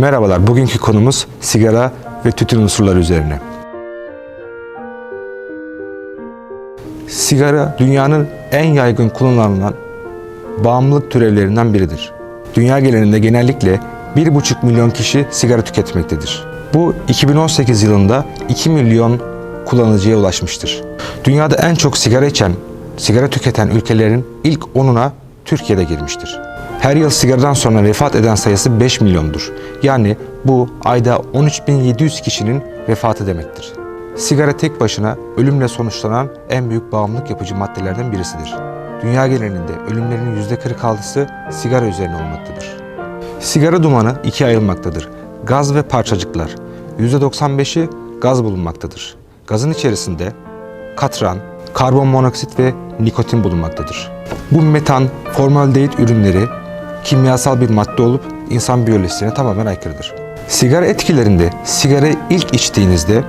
Merhabalar, bugünkü konumuz sigara ve tütün unsurları üzerine. Sigara dünyanın en yaygın kullanılan bağımlılık türevlerinden biridir. Dünya genelinde genellikle 1,5 milyon kişi sigara tüketmektedir. Bu 2018 yılında 2 milyon kullanıcıya ulaşmıştır. Dünyada en çok sigara içen, sigara tüketen ülkelerin ilk 10'una Türkiye'de girmiştir. Her yıl sigaradan sonra vefat eden sayısı 5 milyondur. Yani bu ayda 13.700 kişinin vefatı demektir. Sigara tek başına ölümle sonuçlanan en büyük bağımlılık yapıcı maddelerden birisidir. Dünya genelinde ölümlerin %46'sı sigara üzerine olmaktadır. Sigara dumanı ikiye ayrılmaktadır. Gaz ve parçacıklar. %95'i gaz bulunmaktadır. Gazın içerisinde katran, karbon monoksit ve nikotin bulunmaktadır. Bu metan, formaldehit ürünleri kimyasal bir madde olup insan biyolojisine tamamen aykırıdır. Sigara etkilerinde sigara ilk içtiğinizde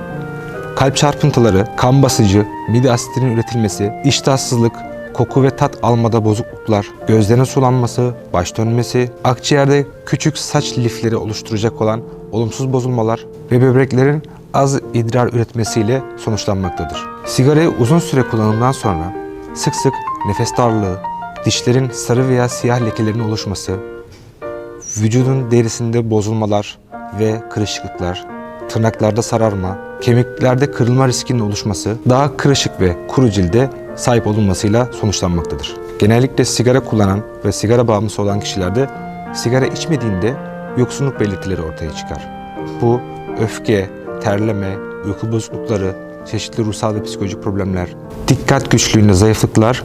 kalp çarpıntıları, kan basıcı, mide asitinin üretilmesi, iştahsızlık, koku ve tat almada bozukluklar, gözlerin sulanması, baş dönmesi, akciğerde küçük saç lifleri oluşturacak olan olumsuz bozulmalar ve böbreklerin az idrar üretmesiyle sonuçlanmaktadır. Sigarayı uzun süre kullanımdan sonra sık sık nefes darlığı, dişlerin sarı veya siyah lekelerinin oluşması, vücudun derisinde bozulmalar ve kırışıklıklar, tırnaklarda sararma, kemiklerde kırılma riskinin oluşması, daha kırışık ve kuru cilde sahip olunmasıyla sonuçlanmaktadır. Genellikle sigara kullanan ve sigara bağımlısı olan kişilerde sigara içmediğinde yoksunluk belirtileri ortaya çıkar. Bu öfke, terleme, uyku bozuklukları, çeşitli ruhsal ve psikolojik problemler, dikkat güçlüğünde zayıflıklar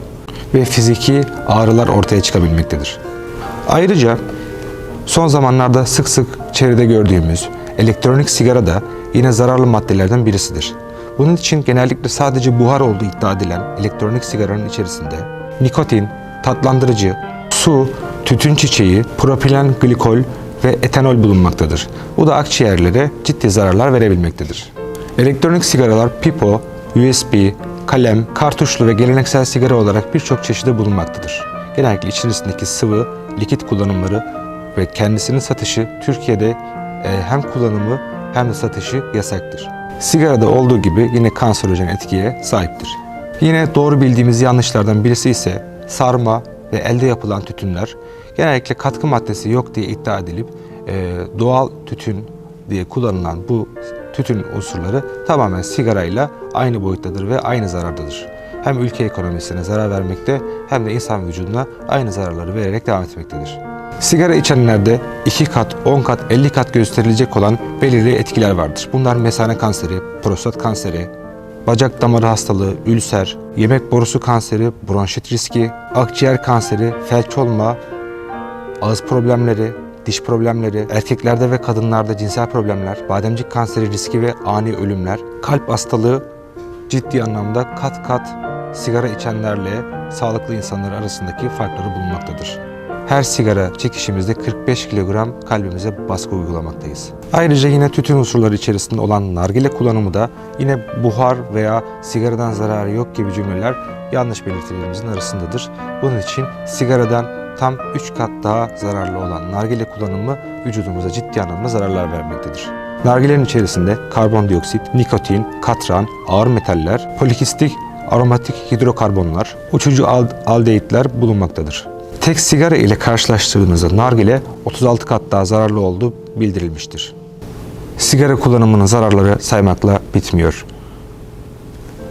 ve fiziki ağrılar ortaya çıkabilmektedir. Ayrıca son zamanlarda sık sık çevrede gördüğümüz elektronik sigara da yine zararlı maddelerden birisidir. Bunun için genellikle sadece buhar olduğu iddia edilen elektronik sigaranın içerisinde nikotin, tatlandırıcı, su, tütün çiçeği, propilen glikol ve etanol bulunmaktadır. Bu da akciğerlere ciddi zararlar verebilmektedir. Elektronik sigaralar pipo, USB, kalem, kartuşlu ve geleneksel sigara olarak birçok çeşidi bulunmaktadır. Genellikle içerisindeki sıvı, likit kullanımları ve kendisinin satışı Türkiye'de e, hem kullanımı hem de satışı yasaktır. Sigarada olduğu gibi yine kanserojen etkiye sahiptir. Yine doğru bildiğimiz yanlışlardan birisi ise sarma ve elde yapılan tütünler genellikle katkı maddesi yok diye iddia edilip e, doğal tütün diye kullanılan bu tütün unsurları tamamen sigarayla aynı boyuttadır ve aynı zarardadır. Hem ülke ekonomisine zarar vermekte hem de insan vücuduna aynı zararları vererek devam etmektedir. Sigara içenlerde 2 kat, 10 kat, 50 kat gösterilecek olan belirli etkiler vardır. Bunlar mesane kanseri, prostat kanseri, bacak damarı hastalığı, ülser, yemek borusu kanseri, bronşit riski, akciğer kanseri, felç olma, ağız problemleri, diş problemleri, erkeklerde ve kadınlarda cinsel problemler, bademcik kanseri riski ve ani ölümler, kalp hastalığı ciddi anlamda kat kat sigara içenlerle sağlıklı insanlar arasındaki farkları bulunmaktadır. Her sigara çekişimizde 45 kilogram kalbimize baskı uygulamaktayız. Ayrıca yine tütün unsurları içerisinde olan nargile kullanımı da yine buhar veya sigaradan zararı yok gibi cümleler yanlış belirtilerimizin arasındadır. Bunun için sigaradan tam 3 kat daha zararlı olan nargile kullanımı vücudumuza ciddi anlamda zararlar vermektedir. Nargilenin içerisinde karbondioksit, nikotin, katran, ağır metaller, polikistik aromatik hidrokarbonlar, uçucu ald- aldehitler bulunmaktadır. Tek sigara ile karşılaştırdığınızda nargile 36 kat daha zararlı olduğu bildirilmiştir. Sigara kullanımının zararları saymakla bitmiyor.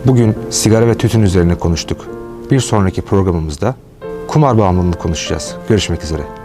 Bugün sigara ve tütün üzerine konuştuk. Bir sonraki programımızda kumar bağımlılığını konuşacağız. Görüşmek üzere.